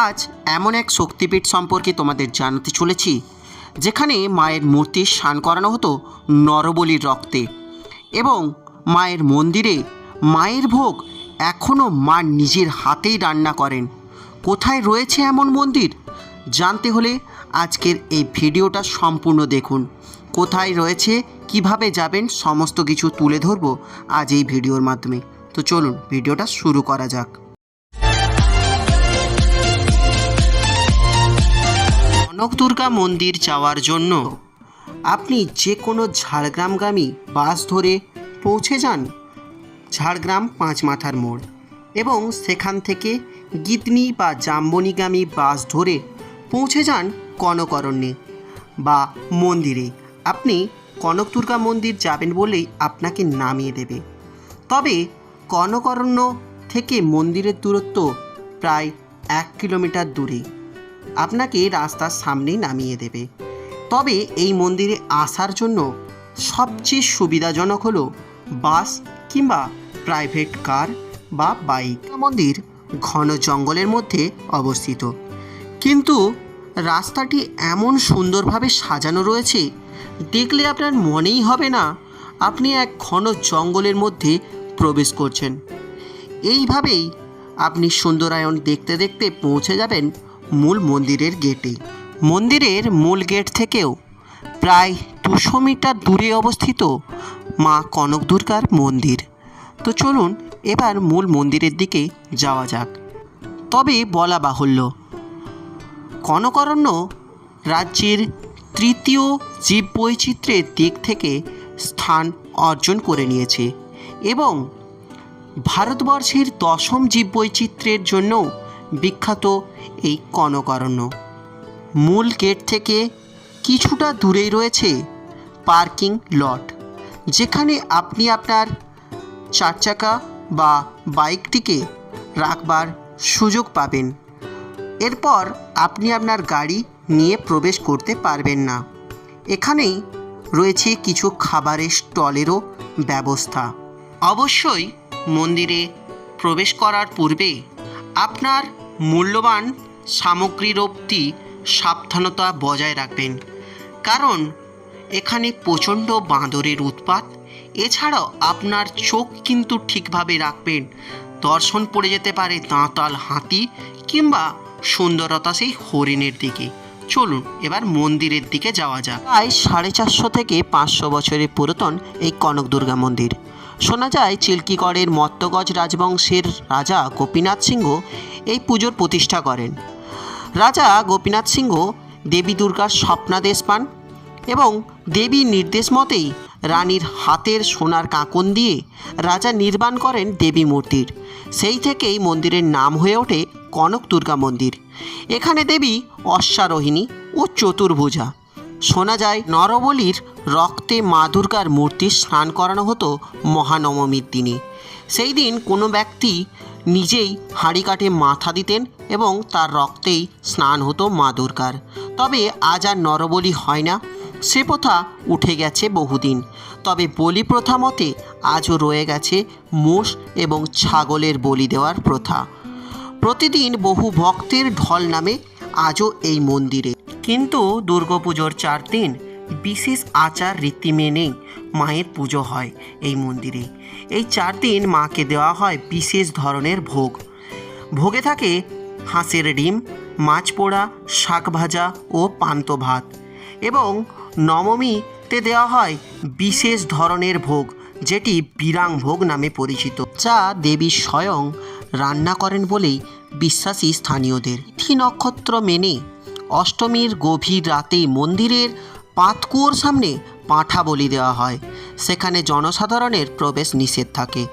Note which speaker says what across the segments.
Speaker 1: আজ এমন এক শক্তিপীঠ সম্পর্কে তোমাদের জানাতে চলেছি, যেখানে মায়ের মূর্তির স্নান করানো হতো নরবলির রক্তে এবং মায়ের মন্দিরে মায়ের ভোগ এখনও মা নিজের হাতেই রান্না করেন। কোথায় রয়েছে এমন মন্দির? জানতে হলে আজকের এই ভিডিওটা সম্পূর্ণ দেখুন। কোথায় রয়েছে, কীভাবে যাবেন, সমস্ত কিছু তুলে ধরবো আজ এই ভিডিওর মাধ্যমে। তো চলুন, ভিডিওটা শুরু করা যাক। কনক দুর্গা মন্দির যাওয়ার জন্য। আপনি যে কোনো ঝাড়গ্রামগামী বাস ধরে পৌঁছে যান ঝাড়গ্রাম পাঁচ মাথার মোড় এবং সেখান থেকে গিতনি বা জাম্বনিগামী বাস ধরে পৌঁছে যান কনকরণ্যে বা মন্দিরে। আপনি কনক দুর্গা মন্দির যাবেন বলেই আপনাকে নামিয়ে দেবে। তবে কনকরণ্য থেকে মন্দিরের দূরত্ব প্রায় এক কিলোমিটার দূরে। আপনাকে রাস্তার সামনেই নামিয়ে দেবে। তবে এই মন্দিরে আসার জন্য সবচেয়ে সুবিধাজনক হলো বাস কিংবা প্রাইভেট কার বা বাইক। মন্দির ঘন জঙ্গলের মধ্যে অবস্থিত। কিন্তু রাস্তাটি এমন সুন্দরভাবে সাজানো রয়েছে, দেখলে আপনার মনেই হবে না, আপনি এক ঘন জঙ্গলের মধ্যে প্রবেশ করছেন। এইভাবেই আপনি সুন্দরায়ণ দেখতে দেখতে পৌঁছে যাবেন মূল মন্দিরের গেটে। মন্দিরের মূল গেট থেকেও প্রায় দুশো মিটার দূরে অবস্থিত মা কনক দুর্গার মন্দির। তো চলুন এবার মূল মন্দিরের দিকে যাওয়া যাক। তবে বলা বাহুল্য, কনকরণ্য রাজ্যের তৃতীয় জীববৈচিত্র্যের দিক থেকে স্থান অর্জন করে নিয়েছে এবং ভারতবর্ষের দশম জীববৈচিত্র্যের জন্য বিখ্যাত এই কনকরণ্য। মূল গেট থেকে কিছুটা দূরেই রয়েছে পার্কিং লট, যেখানে আপনি আপনার চার চাকা বা বাইকটিকে রাখবার সুযোগ পাবেন। এরপর আপনি আপনার গাড়ি নিয়ে প্রবেশ করতে পারবেন না। এখানেই রয়েছে কিছু খাবারের স্টলেরও ব্যবস্থা। অবশ্যই মন্দিরে প্রবেশ করার পূর্বে আপনার মূল্যবান সামগ্রীর অবধি সাবধানতা বজায় রাখবেন। কারণ এখানে প্রচণ্ড বাঁদরের উৎপাত। এছাড়াও আপনার চোখ কিন্তু ঠিকভাবে রাখবেন। দর্শন পড়ে যেতে পারে দাঁতাল হাতি কিংবা সুন্দরতা সেই হরিণের দিকে। চলুন এবার মন্দিরের দিকে যাওয়া যাক। প্রায় সাড়ে চারশো থেকে পাঁচশো বছরের পুরাতন এই কনক দুর্গা মন্দির। শোনা যায়, চিল্কিগড়ের মত্তগজ রাজবংশের রাজা গোপীনাথ সিংহ এই পুজোর প্রতিষ্ঠা করেন। রাজা গোপীনাথ সিংহ দেবী দুর্গার স্বপ্নাদেশ পান এবং দেবীর নির্দেশ মতেই রানীর হাতের সোনার কাঁকন দিয়ে রাজা নির্মাণ করেন দেবী মূর্তির। সেই থেকেই মন্দিরের নাম হয়ে ওঠে কনক দুর্গা মন্দির। এখানে দেবী অশ্বারোহিণী ও চতুর্ভুজা। শোনা যায় নরবলির রক্তে মা দুর্গার মূর্তি স্নান করানো হতো মহানবমীর দিনে। সেই দিন কোনো ব্যক্তি নিজেই হাঁড়ি কাঠে মাথা দিতেন এবং তার রক্তেই স্নান হতো মা দুর্গার। তবে আজ আর নরবলি হয় না। সে প্রথা উঠে গেছে বহুদিন। তবে বলি প্রথা মতে আজও রয়ে গেছে মোষ এবং ছাগলের বলি দেওয়ার প্রথা। প্রতিদিন বহু ভক্তের ঢল নামে আজও এই মন্দিরে। কিন্তু দুর্গাপুজোর চার দিন বিশেষ আচার রীতি মেনেই মায়ের পুজো হয় এই মন্দিরে। এই চার দিন মাকে দেওয়া হয় বিশেষ ধরনের ভোগ। ভোগে থাকে হাঁসের ডিম, মাছ পোড়া, শাক ভাজা ও পান্ত ভাত। এবং নবমীতে দেওয়া হয় বিশেষ ধরনের ভোগ, যেটি বিরাং ভোগ নামে পরিচিত, যা দেবী স্বয়ং রান্না করেন বলেই বিশ্বাসী স্থানীয়দের। তিথি নক্ষত্র মেনে অষ্টমীর গভীর রাতে মন্দিরের পাতকুয়োর সামনে পাঁঠা বলি দেওয়া হয়। সেখানে জনসাধারণের প্রবেশ নিষেধ থাকে।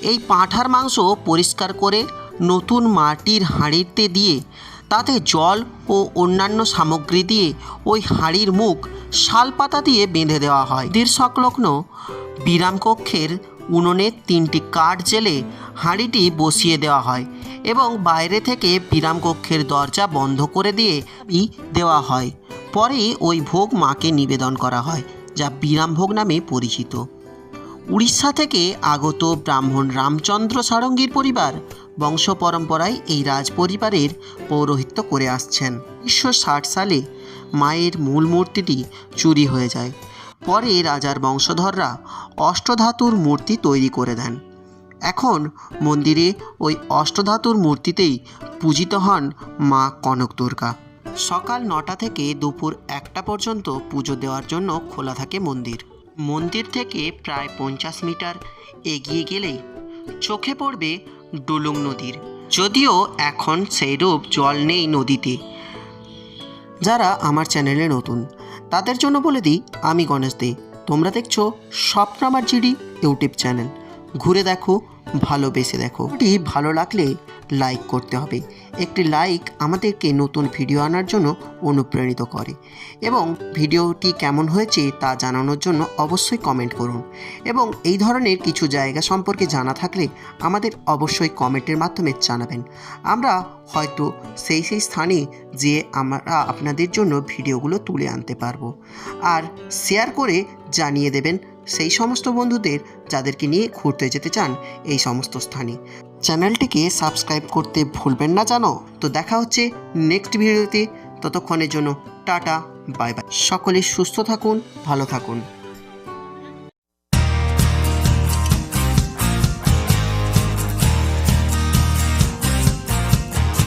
Speaker 1: এই পাঁঠার মাংস পরিষ্কার করে নতুন মাটির হাঁড়িতে দিয়ে তাতে জল ও অন্যান্য সামগ্রী দিয়ে ওই হাঁড়ির মুখ শালপাতা দিয়ে বেঁধে দেওয়া হয়। দীর সংলগ্ন বিরামকক্ষের উনুনে তিনটি কাঠ জেলে হাঁড়িটি বসিয়ে দেওয়া হয় এবং বাইরে থেকে বিরামকক্ষের দরজা বন্ধ করে দিয়ে দেওয়া হয়। পরে ওই ভোগ মাকে নিবেদন করা হয়, যা বিরামভোগ নামে পরিচিত। উড়িষ্যা থেকে আগত ব্রাহ্মণ রামচন্দ্র সারঙ্গীর পরিবার বংশ পরম্পরায় এই রাজ পরিবারের পৌরোহিত্য করে আসছেন। উনিশশো ষাট সালে মায়ের মূল মূর্তিটি চুরি হয়ে যায়। পরে রাজার বংশধররা অষ্টধাতুর মূর্তি তৈরি করে দেন। এখন মন্দিরে ওই অষ্টধাতুর মূর্তিতেই পূজিত হন মা কনক দুর্গা সকাল নটা থেকে দুপুর একটা পর্যন্ত পুজো দেওয়ার জন্য খোলা থাকে মন্দির। মন্দির থেকে প্রায় পঞ্চাশ মিটার এগিয়ে গেলেই চোখে পড়বে ডুলুং নদীর। যদিও এখন সেইরূপ জল নেই নদীতে। যারা আমার চ্যানেলে নতুন, তাদের জন্য বলে দিই, আমি গণেশ দে। তোমরা দেখছ স্বপ্ন আমার জিডি ইউটিউব চ্যানেল। ঘুরে দেখো, ভালোবেসে দেখো। ভালো লাগলে লাইক করতে হবে। একটি লাইক আমাদেরকে নতুন ভিডিও আনার জন্য অনুপ্রাণিত করে এবং ভিডিওটি কেমন হয়েছে তা জানানোর জন্য অবশ্যই কমেন্ট করুন। এবং এই ধরনের কিছু জায়গা সম্পর্কে জানা থাকলে আমাদের অবশ্যই কমেন্টের মাধ্যমে জানাবেন। আমরা হয়তো সেই সেই স্থানে যে আমরা আপনাদের জন্য ভিডিওগুলো তুলে আনতে পারব। আর শেয়ার করে জানিয়ে দেবেন সেই সমস্ত বন্ধুদের যাদেরকে নিয়ে ঘুরতে যেতে চান এই সমস্ত স্থানে। চ্যানেলটিকে সাবস্ক্রাইব করতে ভুলবেন না জানো? তো দেখা হচ্ছে নেক্সট ভিডিওতে। ততক্ষণের জন্য টাটা বাই বাই সকলে সুস্থ থাকুন, ভালো থাকুন।